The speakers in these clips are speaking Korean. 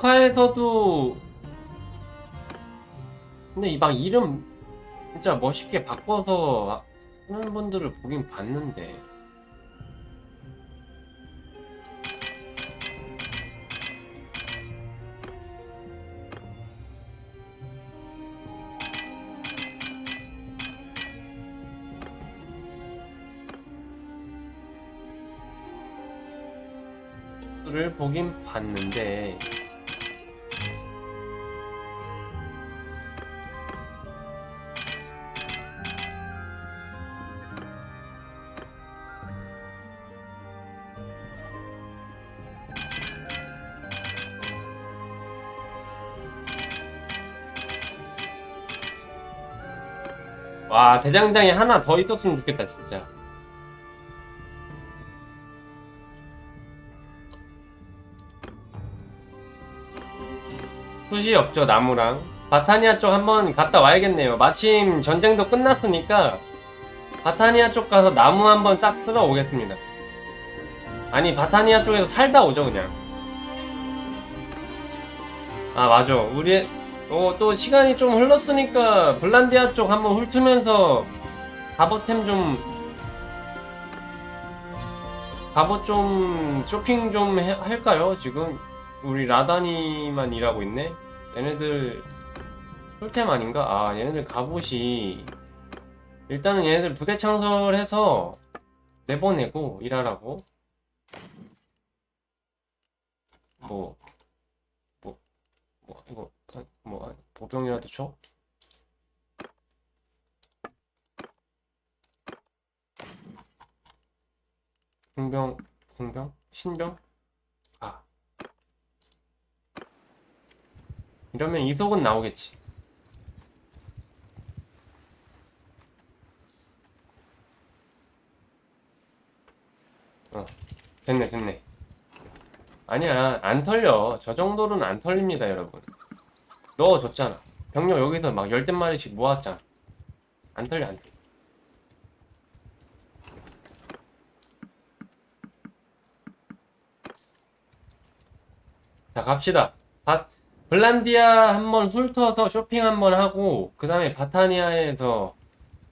오카에서도 근데 이 막 이름 진짜 멋있게 바꿔서 하는 분들을 보긴 봤는데. 를 보긴 봤는데 와 대장장이 하나 더 있었으면 좋겠다 진짜. 수지 없죠 나무랑. 바타니아 쪽 한번 갔다 와야겠네요. 마침 전쟁도 끝났으니까 바타니아 쪽 가서 나무 한번 싹 쓸어 오겠습니다. 아니 바타니아 쪽에서 살다 오죠 그냥. 아 맞아. 우리 어, 또 시간이 좀 흘렀으니까 블란디아 쪽 한번 훑으면서 갑옷템 좀 갑옷 좀 쇼핑 좀 해- 할까요 지금? 우리 라다니만 일하고 있네? 얘네들 풀템 아닌가? 아 얘네들 갑옷이 일단은 얘네들 부대 창설해서 내보내고 일하라고. 뭐 뭐 아, 보병이라도 줘? 공병 공병? 신병? 아. 이러면 이속은 나오겠지. 어 됐네 됐네. 아니야 안 털려. 저 정도로는 안 털립니다 여러분 넣어줬잖아. 병력 여기서 막 열댓 마리씩 모았잖아. 안 털려 안 털려. 자 갑시다. 바, 블란디아 한번 훑어서 쇼핑 한번 하고 그 다음에 바타니아에서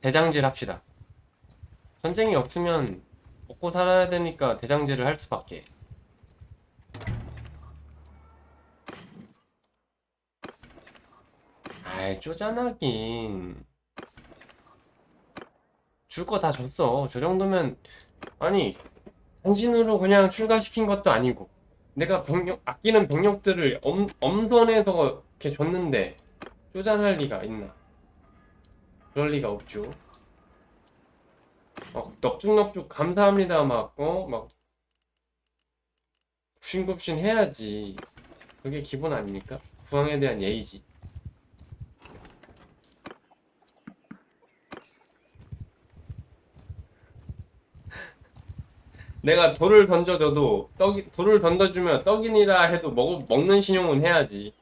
대장질 합시다. 전쟁이 없으면 먹고 살아야 되니까 대장질을 할 수밖에 아이 쪼잔하긴. 줄 거 다 줬어. 저 정도면 아니 당신으로 그냥 출가시킨 것도 아니고. 내가 병력 아끼는 병력들을 엄, 엄선해서 이렇게 줬는데 쪼잔할 리가 있나? 그럴 리가 없죠. 막 넙죽넙죽 감사합니다 막어막 굽신굽신 해야지. 그게 기본 아닙니까? 구황에 대한 예의지 내가 돌을 던져줘도 떡이 돌을 던져주면 떡이니라 해도 먹 먹는 신용은 해야지.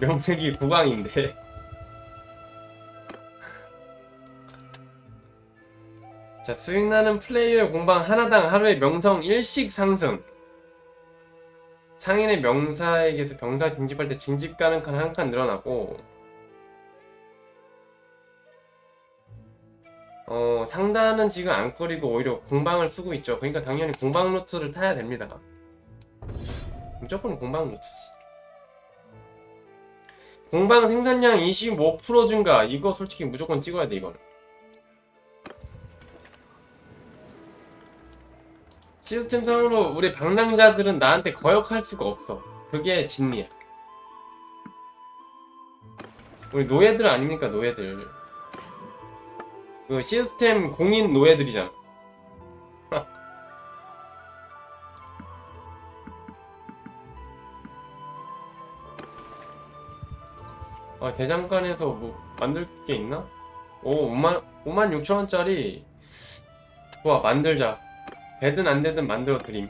명색이 국왕인데. 자, 수익나는 플레이어의 공방 하나당 하루에 명성 1씩 상승. 상인의 명사에게서 병사 징집할 때 징집 가능 칸한 칸 늘어나고 어, 상단은 지금 안 꺼리고 오히려 공방을 쓰고 있죠. 그러니까 당연히 공방 루트를 타야 됩니다. 무조건 공방 루트지. 공방 생산량 25% 증가. 이거 솔직히 무조건 찍어야 돼, 이거는. 시스템상으로 우리 방랑자들은 나한테 거역할 수가 없어. 그게 진리야. 우리 노예들 아닙니까, 노예들. 그 시스템 공인 노예들이잖아. 아, 대장간에서 뭐 만들 게 있나? 오, 5만, 5만 6천 원짜리. 좋아, 만들자. 되든 안 되든 만들어 드림.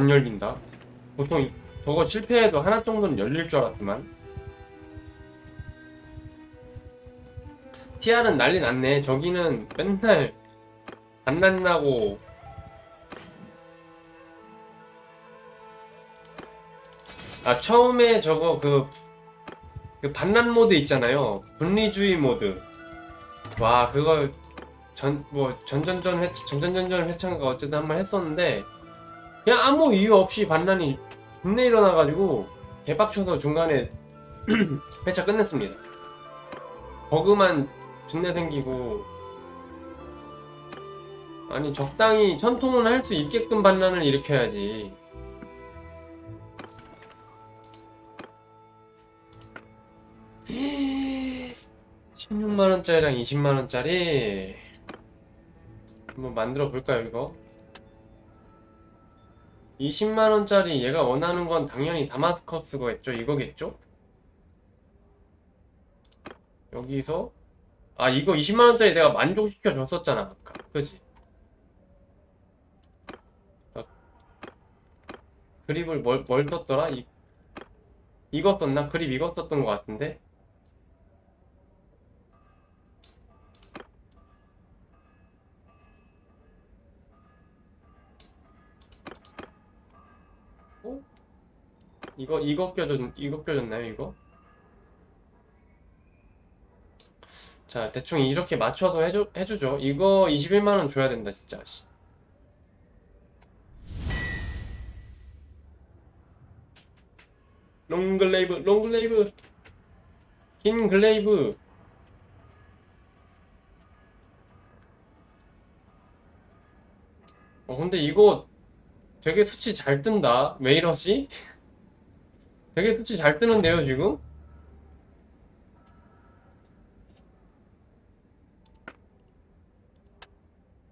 안 열린다. 보통 이- 저거 실패해도 하나 정도는 열릴 줄 알았지만. TR은 난리 났네. 저기는 맨날 안 난다고. 아, 처음에 저거 그, 그 반란 모드 있잖아요. 분리주의 모드. 와, 그걸 전, 뭐, 전전전 회, 전전전전 회차인가 어쨌든 한 번 했었는데, 그냥 아무 이유 없이 반란이 존내 일어나가지고, 개빡쳐서 중간에 회차 끝냈습니다. 버그만 존내 생기고, 아니, 적당히 천통은 할 수 있게끔 반란을 일으켜야지. 십육만원짜리랑 20만원짜리 한번 만들어 볼까요 이거? 20만원짜리 얘가 원하는 건 당연히 다마스커스거겠죠? 이거겠죠? 여기서 아 이거 20만원짜리 내가 만족시켜 줬었잖아 아까 그지? 아, 그립을 뭘, 뭘 썼더라? 이, 이거 썼나? 그립 이거 썼던 것 같은데? 이거 이거 껴줬 이거 껴줬나요 이거? 자 대충 이렇게 맞춰서 해주, 해주죠 이거 21만원 줘야 된다 진짜 씨. 롱글레이브 롱글레이브 긴 글레이브 어 근데 이거 되게 수치 잘 뜬다. 왜 이러지? 되게 수치 잘 뜨는데요, 지금?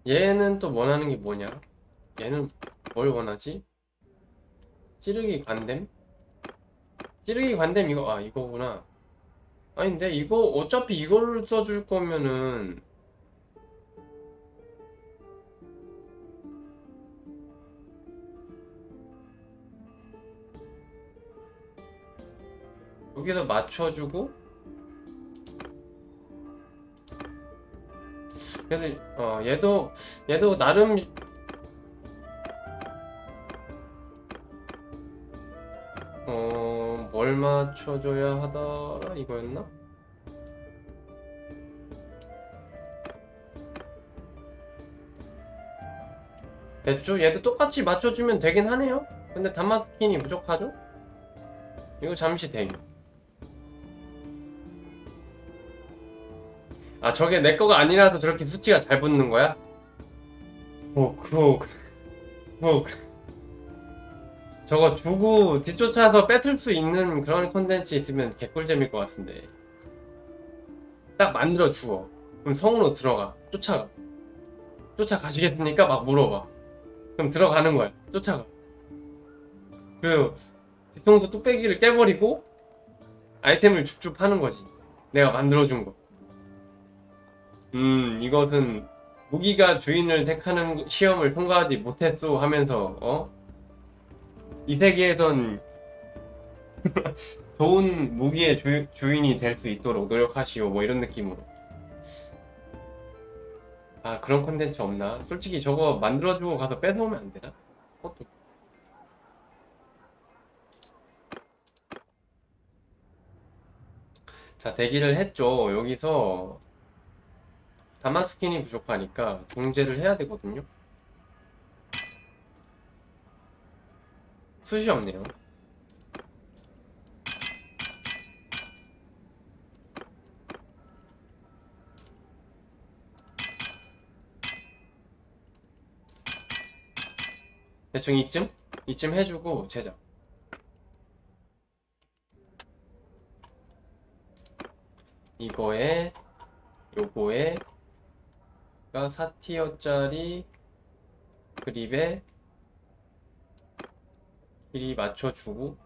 얘는 또 원하는 게 뭐냐? 얘는 뭘 원하지? 찌르기 관댐? 찌르기 관댐 이거, 아, 이거구나. 아닌데, 이거, 어차피 이거를 써줄 거면은, 여기서 맞춰주고 그래서 어 얘도 얘도 나름 어 뭘 맞춰줘야 하더라 이거였나? 됐죠? 얘도 똑같이 맞춰주면 되긴 하네요 근데 다마스킨이 부족하죠? 이거 잠시 대기 아 저게 내 거가 아니라서 저렇게 수치가 잘 붙는 거야? 오그오 오, 저거 주고 뒤쫓아서 뺏을 수 있는 그런 컨텐츠 있으면 개꿀잼일 것 같은데. 딱 만들어 주어. 그럼 성으로 들어가. 쫓아가. 쫓아가시겠습니까? 막 물어봐. 그럼 들어가는 거야. 쫓아가. 그리고 뒤통수 뚝배기를 깨버리고 아이템을 쭉쭉 파는 거지. 내가 만들어준 거 음, 이것은 무기가 주인을 택하는 시험을 통과하지 못했소 하면서, 어? 이 세계에선 좋은 무기의 주, 주인이 될 수 있도록 노력하시오. 뭐 이런 느낌으로. 아, 그런 컨텐츠 없나? 솔직히 저거 만들어주고 가서 뺏어오면 안 되나? 그것도. 자, 대기를 했죠. 여기서 다마스킨이 부족하니까 동제를 해야 되거든요. 숱이 없네요. 대충 이쯤? 이쯤 해주고 제작. 이거에 요거에 가 4티어짜리 그립에 길이 맞춰주고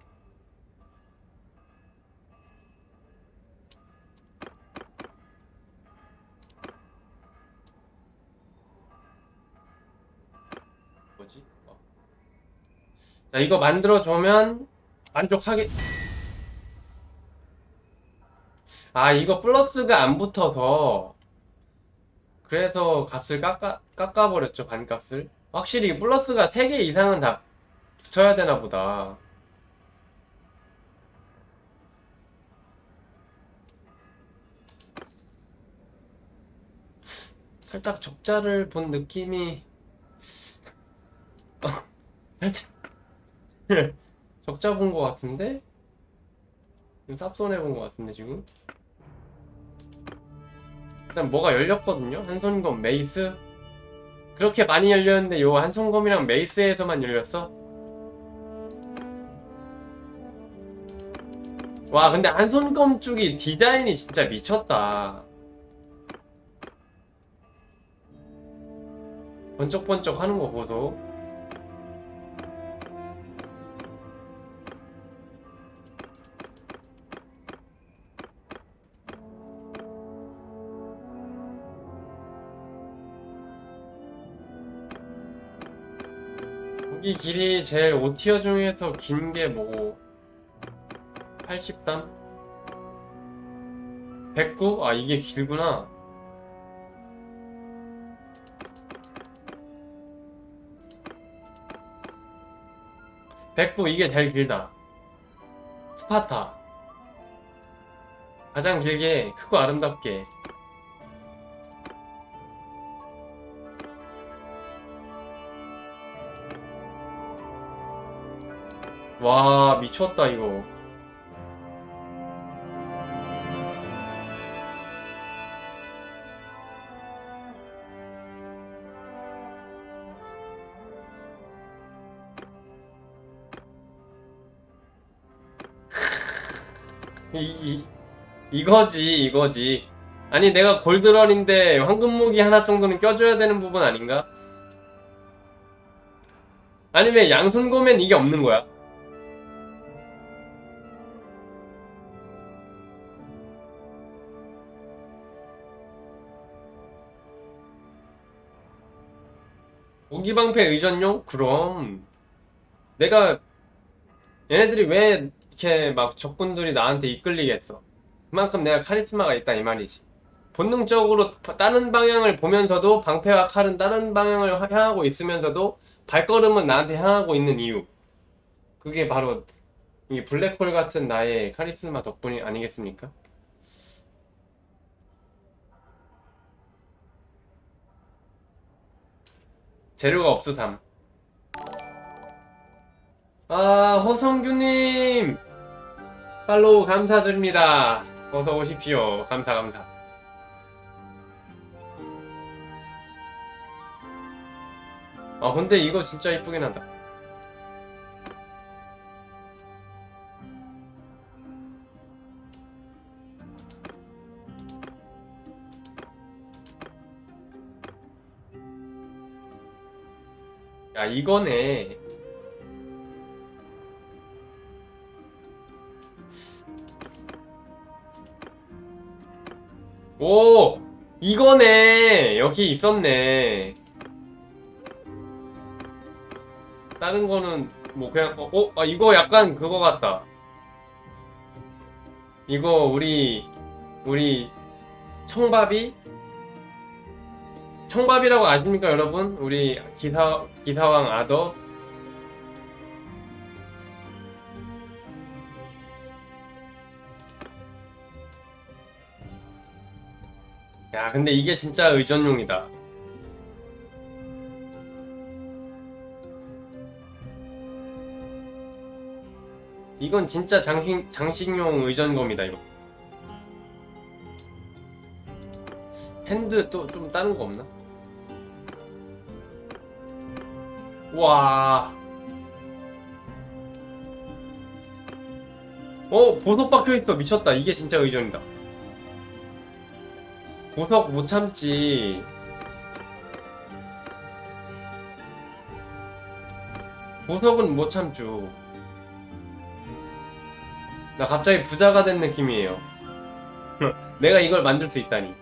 뭐지? 어. 자, 이거 만들어주면 만족하게. 아, 이거 플러스가 안 붙어서. 그래서 값을 깎아, 깎아버렸죠, 반값을. 확실히 플러스가 3개 이상은 다 붙여야 되나 보다. 살짝 적자를 본 느낌이 어, 살짝 적자 본 것 같은데? 쌉손해 본 것 같은데 지금? 일단 뭐가 열렸거든요? 한손검 메이스? 그렇게 많이 열렸는데 요 한손검이랑 메이스에서만 열렸어? 와 근데 한손검 쪽이 디자인이 진짜 미쳤다 번쩍번쩍 하는 거 보소 길이 제일 5티어 중에서 긴 게 뭐고 83? 109? 아 이게 길구나 109 이게 제일 길다 스파타 가장 길게 크고 아름답게 와 미쳤다 이거 이, 이, 이 거지 이거지 아니 내가 골드런인데 황금무기 하나 정도는 껴줘야 되는 부분 아닌가? 아니면 양손고면 이게 없는 거야? 오기방패 의전용? 그럼 내가 얘네들이 왜 이렇게 막 적군들이 나한테 이끌리겠어 그만큼 내가 카리스마가 있다 이 말이지 본능적으로 바- 다른 방향을 보면서도 방패와 칼은 다른 방향을 하- 향하고 있으면서도 발걸음은 나한테 향하고 있는 이유 그게 바로 이 블랙홀 같은 나의 카리스마 덕분이 아니겠습니까? 재료가 없으삼. 아, 허성규님! 팔로우 감사드립니다. 어서 오십시오. 감사, 감사. 아, 근데 이거 진짜 이쁘긴 하다. 야, 이거네. 오! 이거네! 여기 있었네. 다른 거는, 뭐, 그냥, 어, 어? 아, 이거 약간 그거 같다. 이거, 우리, 우리, 청밥이? 청밥이라고 아십니까, 여러분? 우리 기사, 기사왕 아더? 야, 근데 이게 진짜 의전용이다. 이건 진짜 장식, 장식용 의전검이다, 이거. 핸드 또 좀 다른 거 없나? 와. 어, 보석 박혀 있어. 미쳤다. 이게 진짜 의전이다. 보석 못 참지. 보석은 못 참죠. 나 갑자기 부자가 된 느낌이에요. 내가 이걸 만들 수 있다니.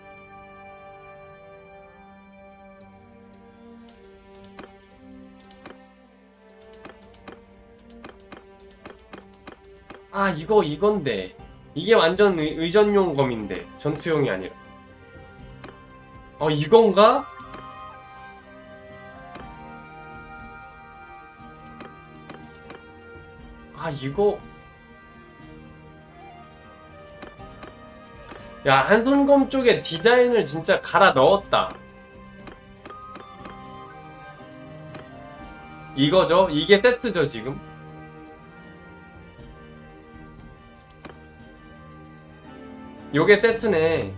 아 이거 이건데 이게 완전 의, 의전용 검인데 전투용이 아니라 어 이건가? 아 이거 야 한손검 쪽에 디자인을 진짜 갈아 넣었다 이거죠? 이게 세트죠 지금? 요게 세트네.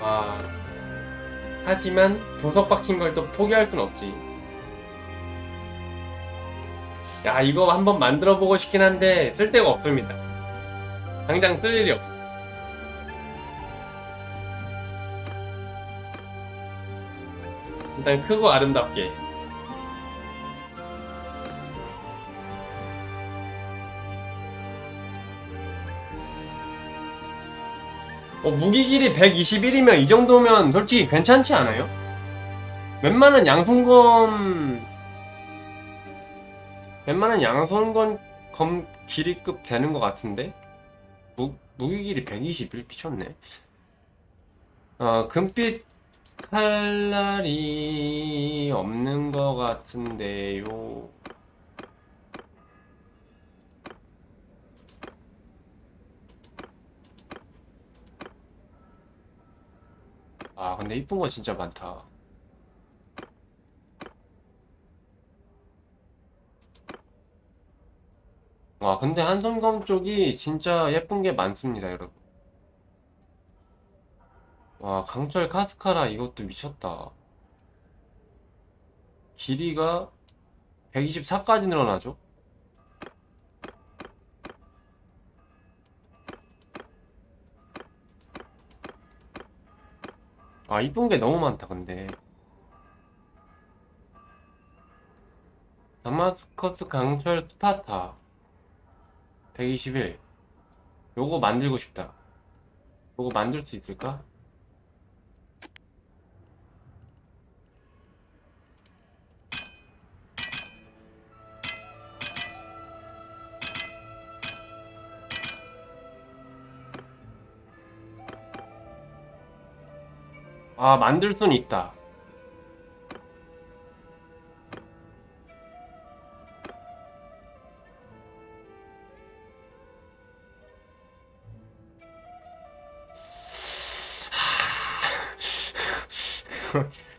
아. 하지만 보석 박힌 걸 또 포기할 순 없지 야 이거 한번 만들어 보고 싶긴 한데 쓸 데가 없습니다. 당장 쓸 일이 없어. 일단 크고 아름답게. 어, 무기 길이 121이면 이 정도면 솔직히 괜찮지 않아요? 웬만한 양손검 웬만한 양손검 검 길이급 되는 것 같은데? 무, 무기 길이 121 미쳤네. 어 금빛 칼날이 없는 것 같은데요. 아 근데 이쁜 거 진짜 많다 와 근데 한손검 쪽이 진짜 예쁜 게 많습니다 여러분. 와 강철 카스카라 이것도 미쳤다. 길이가 124까지 늘어나죠? 아 이쁜 게 너무 많다 근데. 다마스커스 강철 스파타 121 요거 만들고 싶다. 요거 만들 수 있을까? 아 만들 수는 있다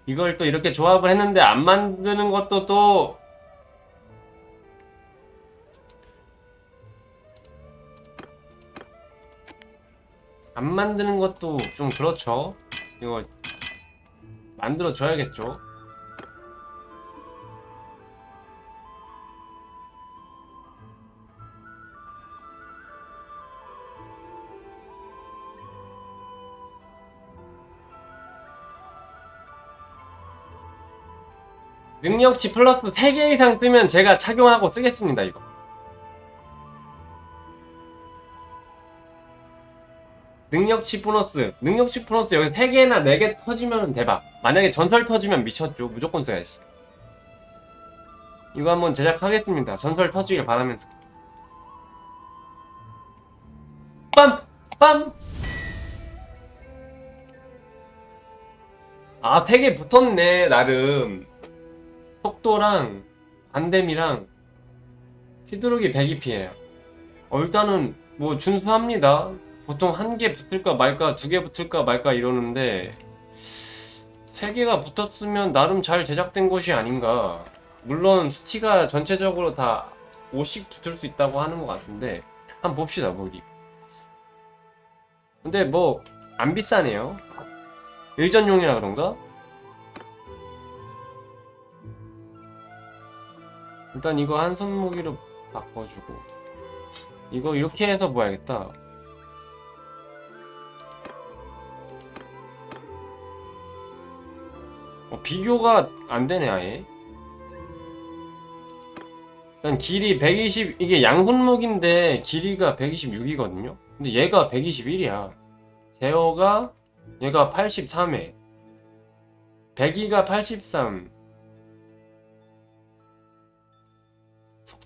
이걸 또 이렇게 조합을 했는데 안 만드는 것도 또 안 만드는 것도 좀 그렇죠. 이거 만들어 줘야겠죠. 능력치 플러스 3개 이상 뜨면 제가 착용하고 쓰겠습니다, 이거. 능력치 보너스. 능력치 보너스 여기 3개나 4개 터지면 대박. 만약에 전설 터지면 미쳤죠. 무조건 써야지. 이거 한번 제작하겠습니다. 전설 터지길 바라면서. 빰! 빰! 아, 3개 붙었네, 나름. 속도랑 반댐이랑 휘두르기 102피해요. 어, 일단은 뭐 준수합니다. 보통 한 개 붙을까 말까, 두 개 붙을까 말까 이러는데 세 개가 붙었으면 나름 잘 제작된 것이 아닌가. 물론 수치가 전체적으로 다 5씩 붙을 수 있다고 하는 것 같은데 한번 봅시다 무기. 근데 뭐 안 비싸네요. 의전용이라 그런가? 일단 이거 한손 무기로 바꿔주고 이거 이렇게 해서 모아야겠다 어, 비교가 안 되네 아예. 일단 길이 120 이게 양손목인데 길이가 126이거든요. 근데 얘가 121이야. 제어가 얘가 83에 배기가 83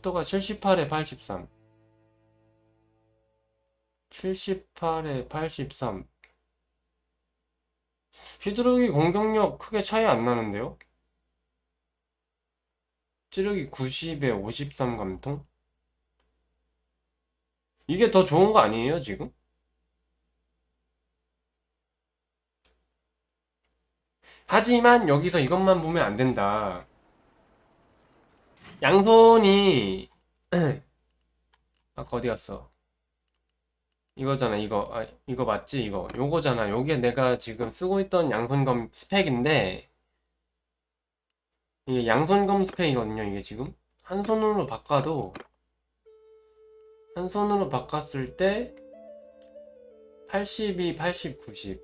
속도가 78에 83 78에 83 휘두르기 공격력 크게 차이 안 나는데요? 찌르기 90에 53 감통? 이게 더 좋은 거 아니에요, 지금? 하지만 여기서 이것만 보면 안 된다. 양손이 아까 어디 갔어? 이거잖아, 이거. 아, 이거 맞지? 이거. 요거잖아. 요게 내가 지금 쓰고 있던 양손검 스펙인데 이게 양손검 스펙이거든요, 이게 지금. 한 손으로 바꿔도 한 손으로 바꿨을 때 82, 80, 90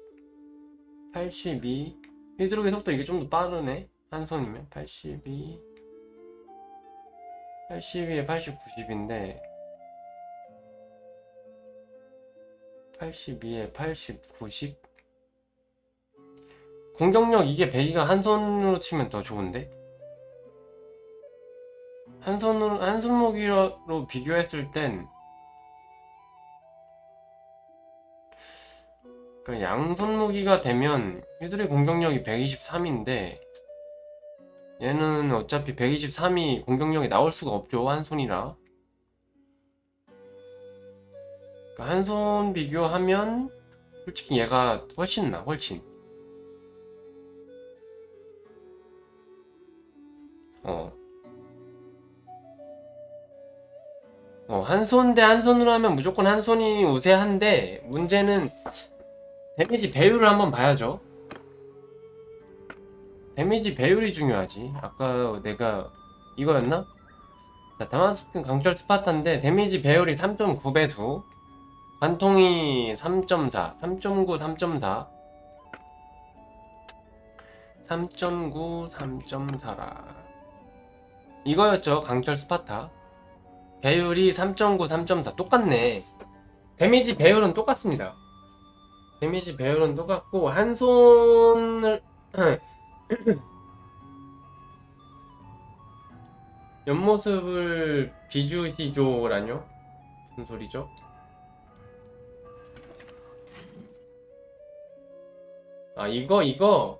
82 휘두르기 속도 이게 좀 더 빠르네 한 손이면 82 82에 80, 90인데 82에 80, 90 공격력 이게 100이가 한 손으로 치면 더 좋은데? 한 손으로 한 손목으로 비교했을 땐그 양손무기가 되면 휘두르기 공격력이 123인데 얘는 어차피 123이 공격력이 나올 수가 없죠 한 손이라 한손 비교하면 솔직히 얘가 훨씬 나 훨씬 어. 어, 한 손 대 한 손으로 하면 무조건 한 손이 우세한데 문제는 데미지 배율을 한번 봐야죠. 데미지 배율이 중요하지. 아까 내가 이거였나? 자, 다마스크 강철 스파타인데 데미지 배율이 3.9배수. 관통이 3.4 3.9 3.4 3.9 3.4라. 이거였죠 강철 스파타. 배율이 3.9 3.4 똑같네. 데미지 배율은 똑같습니다. 데미지 배율은 똑같고 한 손을 옆모습을 비주시죠라뇨? 무슨 소리죠? 아 이거 이거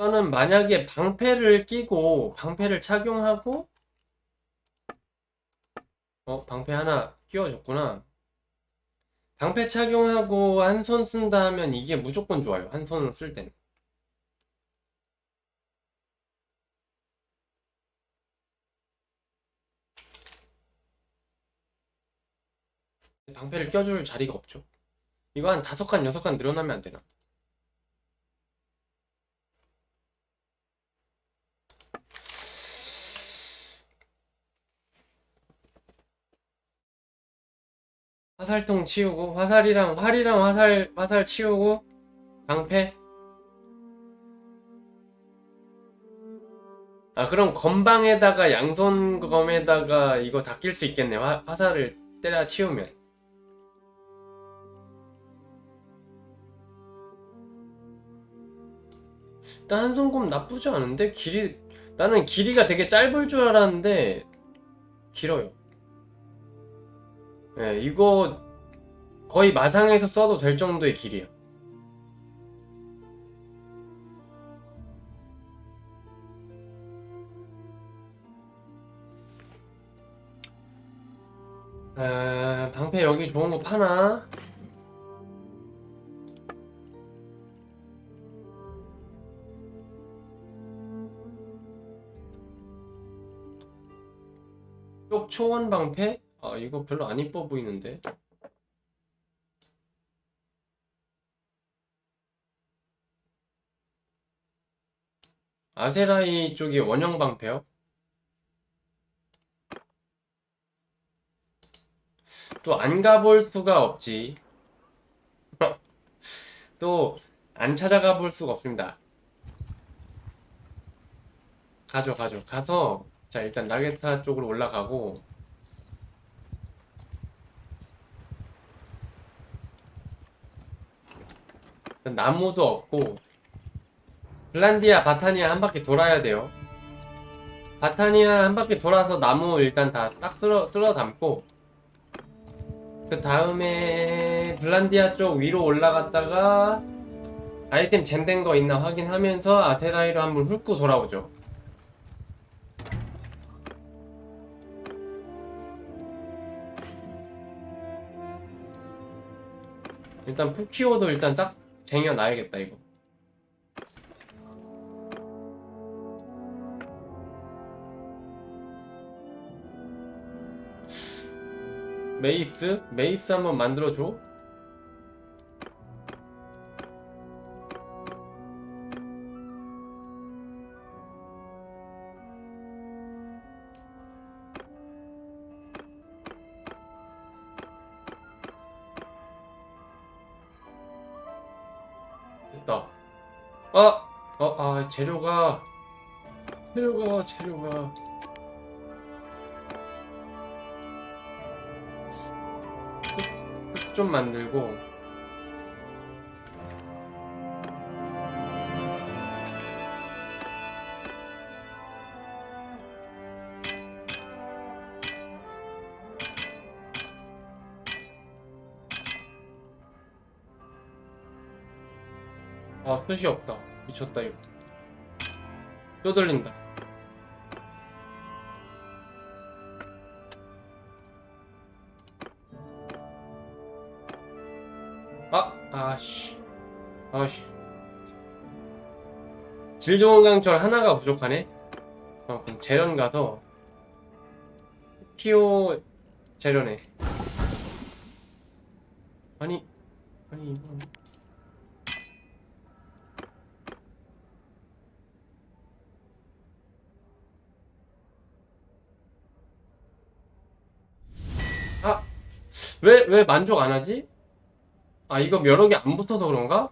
이거는 만약에 방패를 끼고 방패를 착용하고 어 방패 하나 끼워줬구나. 방패 착용하고 한 손 쓴다 하면 이게 무조건 좋아요. 한 손으로 쓸 때는. 방패를 껴줄 자리가 없죠. 이거 한 다섯 칸 여섯 칸 늘어나면 안 되나 화살통 치우고 화살이랑 활이랑 화살 화살 치우고 방패? 아 그럼 건방에다가 양손 검에다가 이거 다 낄 수 있겠네. 화, 화살을 때려 치우면. 일단 한손검 나쁘지 않은데? 길이 나는 길이가 되게 짧을 줄 알았는데 길어요 예, 이거 거의 마상에서 써도 될 정도의 길이에요. 아, 방패 여기 좋은 거 파나? 쪽 초원 방패? 아 이거 별로 안 이뻐 보이는데? 아세라이 쪽이 원형 방패요? 또 안 가볼 수가 없지. 또 안 찾아가 볼 수가 없습니다. 가죠 가죠. 가서 자 일단 라게타 쪽으로 올라가고 나무도 없고 블란디아, 바타니아 한 바퀴 돌아야 돼요. 바타니아 한 바퀴 돌아서 나무 일단 다 딱 쓸어, 쓸어 담고 그 다음에 블란디아 쪽 위로 올라갔다가 아이템 젠된 거 있나 확인하면서 아테라이로 한번 훑고 돌아오죠. 일단 푸키오도 일단 싹 쟁여놔야겠다 이거. 메이스? 메이스 한번 만들어줘. 재료가. 재료가, 재료가. 흙좀 만들고. 아, 숯이 없다. 미쳤다, 이거. 쪼들린다. 아, 아씨. 아씨. 질 좋은 강철 하나가 부족하네? 어, 그럼 재련 가서, 티오 재련해. 아니, 아니, 이거. 아, 왜, 왜 만족 안 하지? 아, 이거 면역이 안 붙어서 그런가?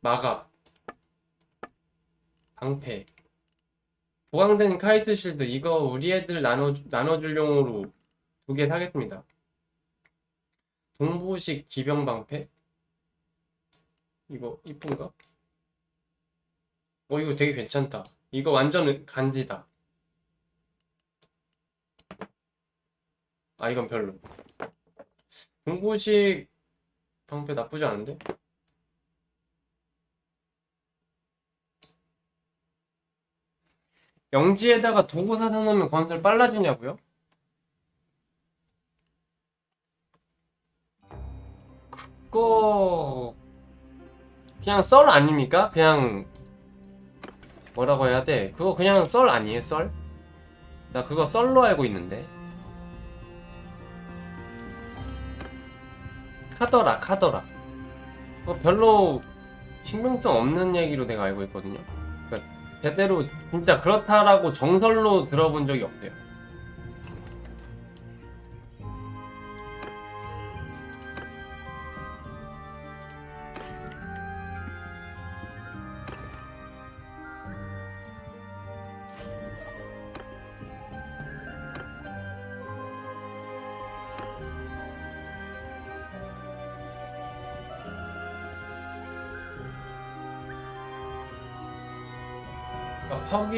마갑. 방패. 보강된 카이트 실드. 이거 우리 애들 나눠, 나눠줄용으로 두 개 사겠습니다. 동부식 기병 방패? 이거 이쁜가? 어, 이거 되게 괜찮다. 이거 완전 간지다. 아, 이건 별로. 동부식 방패 나쁘지 않은데? 영지에다가 도구 사다 놓으면 건설 빨라지냐고요? 그거 그냥 썰 아닙니까? 그냥 뭐라고 해야 돼? 그거 그냥 썰 아니에요? 썰? 나 그거 썰로 알고 있는데 카더라 카더라 그거 별로 신빙성 없는 얘기로 내가 알고 있거든요 그러니까 제대로 진짜 그렇다라고 정설로 들어본 적이 없어요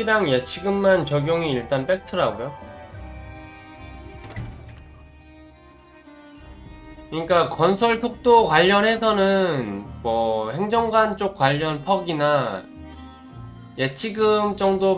퍽이랑 예치금만 적용이 일단 팩트라고요. 그러니까 건설 속도 관련해서는 뭐 행정관 쪽 관련 퍽이나 예치금 정도